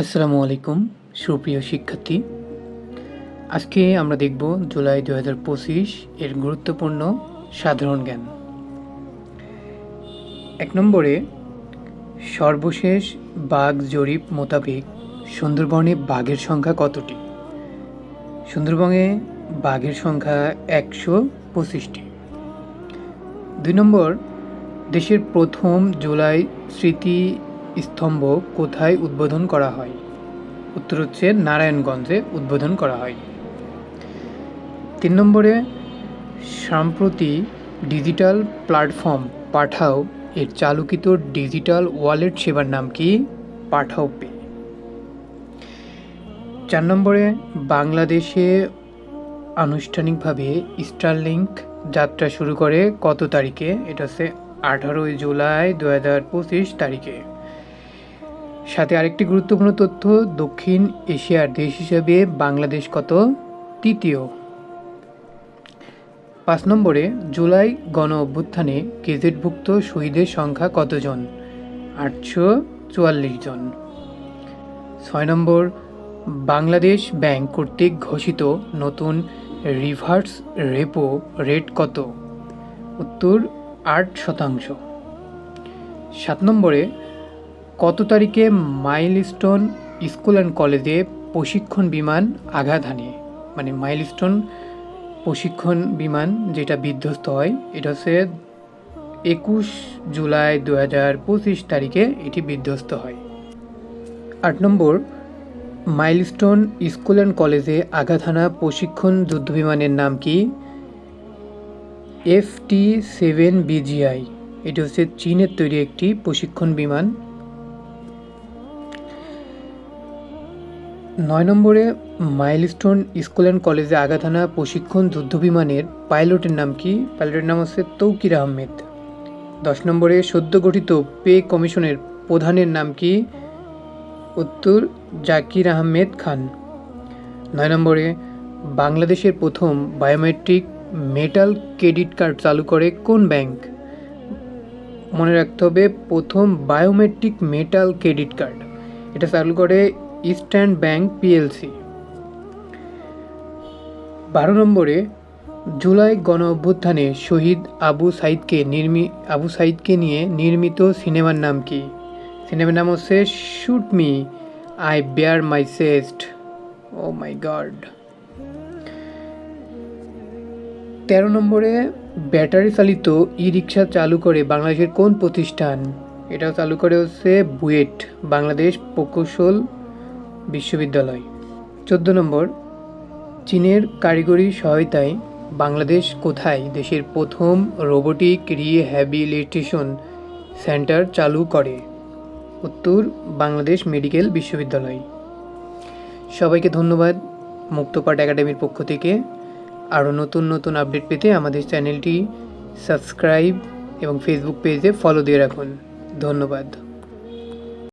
আসসালামু আলাইকুম, সুপ্রিয় শিক্ষার্থী। আজকে আমরা দেখব জুলাই দু হাজার পঁচিশ এর গুরুত্বপূর্ণ সাধারণ জ্ঞান। এক নম্বরে, সর্বশেষ বাঘ জরিপ মোতাবেক সুন্দরবনে বাঘের সংখ্যা কতটি? সুন্দরবনে বাঘের সংখ্যা একশো পঁচিশটি। দুই নম্বর, দেশের প্রথম জুলাই স্মৃতি স্তম্ভ কোথায় উদ্বোধন করা হয়? উত্তর হচ্ছে নারায়ণগঞ্জে উদ্বোধন করা হয়। তিন নম্বরে, সাম্প্রতি ডিজিটাল প্ল্যাটফর্ম পাঠাও এর চালুকিত ডিজিটাল ওয়ালেট সেবার নাম কি? পাঠাও পে। চার নম্বরে, বাংলাদেশে আনুষ্ঠানিকভাবে স্টারলিংক যাত্রা শুরু করে কত তারিখে? এটা হচ্ছে আঠারোই জুলাই দু হাজার পঁচিশ তারিখে। সাথে আরেকটি গুরুত্বপূর্ণ তথ্য, দক্ষিণ এশিয়ার দেশ হিসেবে বাংলাদেশ কত? তৃতীয়। পাঁচ নম্বরে, জুলাই গণ অভ্যুত্থানে গেজেটভুক্ত শহীদের সংখ্যা কতজন? আটশো চুয়াল্লিশ জন। ছয় নম্বর, বাংলাদেশ ব্যাংক কর্তৃক ঘোষিত নতুন রিভার্স রেপো রেট কত? উত্তর, আট শতাংশ। সাত নম্বরে কত তারিখে মাইলস্টোন স্কুল অ্যান্ড কলেজে প্রশিক্ষণ বিমান আঘাত হানে? মানে মাইলস্টোন প্রশিক্ষণ বিমান যেটা বিধ্বস্ত হয়, এটা হচ্ছে একুশ জুলাই দু হাজার পঁচিশ তারিখে এটি বিধ্বস্ত হয়। আট নম্বর, মাইলস্টোন স্কুল অ্যান্ড কলেজে আঘাত হানা প্রশিক্ষণ যুদ্ধবিমানের নাম কি? এফ টি সেভেন বিজিআই এটি হচ্ছে চীনের তৈরি একটি প্রশিক্ষণ বিমান। নয় নম্বরে মাইলস্টোন স্কুল অ্যান্ড কলেজে আঘাত হানা প্রশিক্ষণ যুদ্ধবিমানের পাইলটের নাম কি? পাইলটের নাম হচ্ছে তৌকির আহমেদ। দশ নম্বরে সদ্য গঠিত পে কমিশনের প্রধানের নাম কি? উত্তর, জাকির আহমেদ খান। নয় নম্বরে বাংলাদেশের প্রথম বায়োমেট্রিক মেটাল ক্রেডিট কার্ড চালু করে কোন ব্যাংক? মনে রাখতে হবে প্রথম বায়োমেট্রিক মেটাল ক্রেডিট কার্ড। এটা চালু করে ইস্টার্ন ব্যাংক পিএলসি। বারো নম্বরে জুলাই গণ অভ্যুত্থানে শহীদ আবু সাইদকে নির্মি, আবু সাইদকে নিয়ে নির্মিত সিনেমার নাম কি? সিনেমার নাম হচ্ছে shoot me I bare my chest oh my god তেরো নম্বরে ব্যাটারি চালিত ই রিক্সা চালু করে বাংলাদেশের কোন প্রতিষ্ঠান? এটা চালু করে হচ্ছে বুয়েট, বাংলাদেশ প্রকৌশল বিশ্ববিদ্যালয়। চোদ্দ নম্বর, চীনের কারিগরি সহায়তায় বাংলাদেশ কোথায় দেশের প্রথম রোবোটিক রিহ্যাবিলিটেশন সেন্টার চালু করে? উত্তর, বাংলাদেশ মেডিকেল বিশ্ববিদ্যালয়। সবাইকে ধন্যবাদ মুক্তপাঠ একাডেমির পক্ষ থেকে। আরও নতুন নতুন আপডেট পেতে আমাদের চ্যানেলটি সাবস্ক্রাইব এবং ফেসবুক পেজে ফলো দিয়ে রাখুন। ধন্যবাদ।